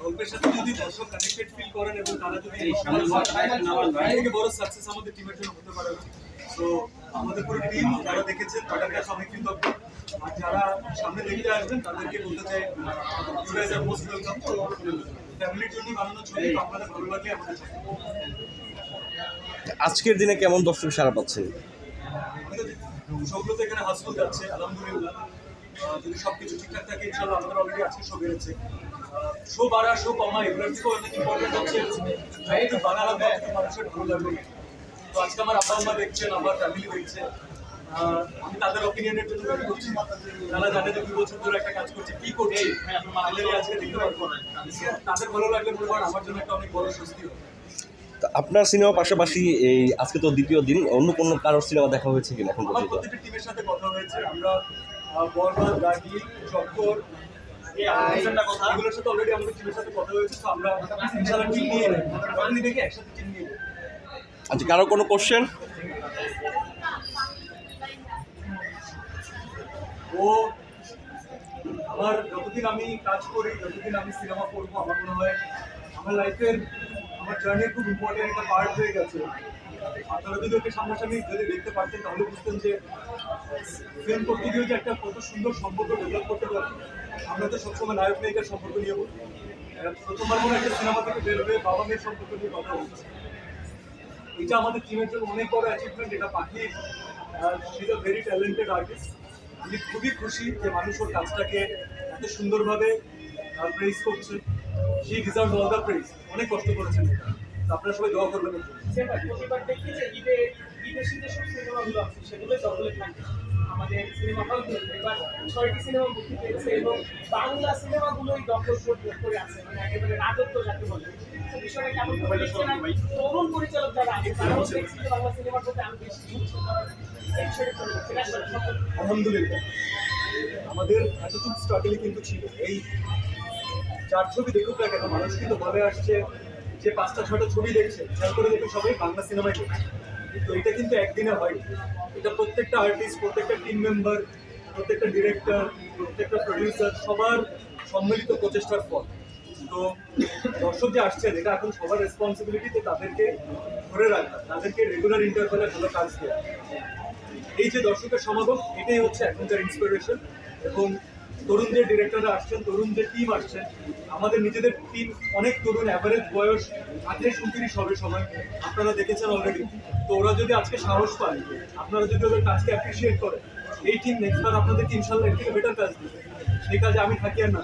গল্পের সাথে যদি দর্শক কানেক্টেড ফিল করেন এবং তারা যদি এই থেকে বড় সাকসেস আমাদের টিমের জন্য হতে পারে তো আমাদের পুরো টিম যারা দেখেছেন তাদের কাছে অনেক কৃতজ্ঞ। আর যারা সামনে দেখতে আসবেন তাদেরকে বলতে চাই you guys are most welcome ফ্যামিলির জন্য বানানো ছবি আপনাদের ভালো লাগলে আমাদের আজকের দিনে কেমন দর্শক সারা পাচ্ছেন? শোগুলো তো এখানে হাসপাতাল যাচ্ছে আলহামদুলিল্লাহ। যদি সবকিছু ঠিকঠাক থাকে ইনশাল্লাহ আমাদের অলরেডি আজকে শো বেড়েছে শো বাড়া শো কমা এগুলোর থেকেও অনেক ইম্পর্টেন্ট হচ্ছে। একটু বানালাম কতটুকু মানুষের ভালো লাগবে। তো আজকে আমার আব্বা আম্মা দেখছেন আমার ফ্যামিলি দেখছে। আমি তাদের অপিনিয়নের জন্য তৈরি করছি? তারা জানে যে দুই বছর ধরে একটা কাজ করছি কি করছি? আজকে দেখতে পারব। তাদের ভালো লাগলে মনে হয় আমার জন্য একটা অনেক বড় স্বস্তি হবে। তা আপনার সিনেমা পাশাপাশি এই আজকে তো দ্বিতীয় দিন অন্য কোনো কারোর সিনেমা দেখা হয়েছে কিনা এখন পর্যন্ত? টিমের সাথে কথা হয়েছে আমরা বরবাদ রাগি চক্কর এগুলোর সাথে অলরেডি আমাদের টিমের সাথে কথা হয়েছে তো আমরা ইনশাল্লাহ টিম নিয়ে দেখে একসাথে টিম নিয়ে। আচ্ছা কারও কোনো কোশ্চেন ও আমার যতদিন আমি কাজ করি যতদিন আমি সিনেমা করব আমার মনে হয় আমার লাইফের আমার জার্নি খুব ইম্পর্টেন্ট একটা পার্ট হয়ে গেছে। আপনারা যদি ওকে সামনাসামনি যদি দেখতে পারতেন, তাহলে বুঝতেন যে ফিল্ম করতে গিয়ে যে একটা কত সুন্দর সম্পর্ক ডেভেলপ করতে পারে। আমরা তো সবসময় নায়ক নায়িকার সম্পর্ক নিয়ে বলি। প্রথমবার কোনো একটা সিনেমা থেকে বের হয়ে বাবা মেয়ের সম্পর্ক নিয়ে কথা বলছি। এটা আমাদের টিমের জন্য অনেক বড় অ্যাচিভমেন্ট এটা Pakhi she is very talented artist আমি খুবই খুশি যে মানুষ ওর কাজটাকে এত সুন্দরভাবে প্রেস করছে। She deserve all the praise অনেক কষ্ট করেছেন আপনারা সবাই দোয়া করবেন। সেটা প্রতিবার দেখি যে ঈদে বিদেশি যেসব সিনেমাগুলো আছে সেগুলোই দখলে থাকে। আমাদের সিনেমা হলগুলোতে এবার ছয়টি সিনেমা মুক্তি পেয়েছে এবং বাংলা সিনেমাগুলোই দখল করে আছে মানে একেবারে রাজত্ব যাকে বলে। তো বিষয়টা কেমন তরুণ পরিচালক যারা আছে তারাও দেখছি যে বাংলা সিনেমার প্রতি আরও বেশি ঝুঁকছে এই বিষয়টা চলে যাচ্ছে এটা আসলে সব- আলহামদুলিল্লাহ। আমাদের এতটুকু স্ট্রাগলই কিন্তু ছিল। এই চার ছবি দেখুক না কেন, মানুষ কিন্তু ভাবে আসছে যে পাঁচটা ছটা ছবি দেখছে। খেয়াল করে দেখুন সবাই বাংলা সিনেমায় দেখছে। তো এটা কিন্তু একদিনে হয় এটা প্রত্যেকটা আর্টিস্ট প্রত্যেকটা টিম মেম্বার প্রত্যেকটা ডিরেক্টর প্রত্যেকটা প্রডিউসার সবার সম্মিলিত প্রচেষ্টার ফল। তো দর্শক যে আসছেন, এটা এখন সবার রেসপন্সিবিলিটি তো তাদেরকে ধরে রাখা, তাদেরকে রেগুলার ইন্টারভেলে ভালো কাজ দেওয়া। এই যে দর্শকের সমাগম, এটাই হচ্ছে এখনকার ইন্সপিরেশন এবং তরুণ যে ডিরেক্টররা আসছেন তরুণ যে টিম আসছেন আমাদের নিজেদের টিম অনেক তরুণ অ্যাভারেজ বয়স আঠাইশ উনত্রিশ হবে সময়। আপনারা দেখেছেন অলরেডি তো ওরা যদি আজকে সাহস পায়, আপনারা যদি ওদের কাজকে অ্যাপ্রিসিয়েট করেন এই টিম নেক্সট বার আপনাদেরকে ইনশাল্লাহ এর থেকে বেটার কাজ দিবে। সেই কাজে আমি থাকি আর না।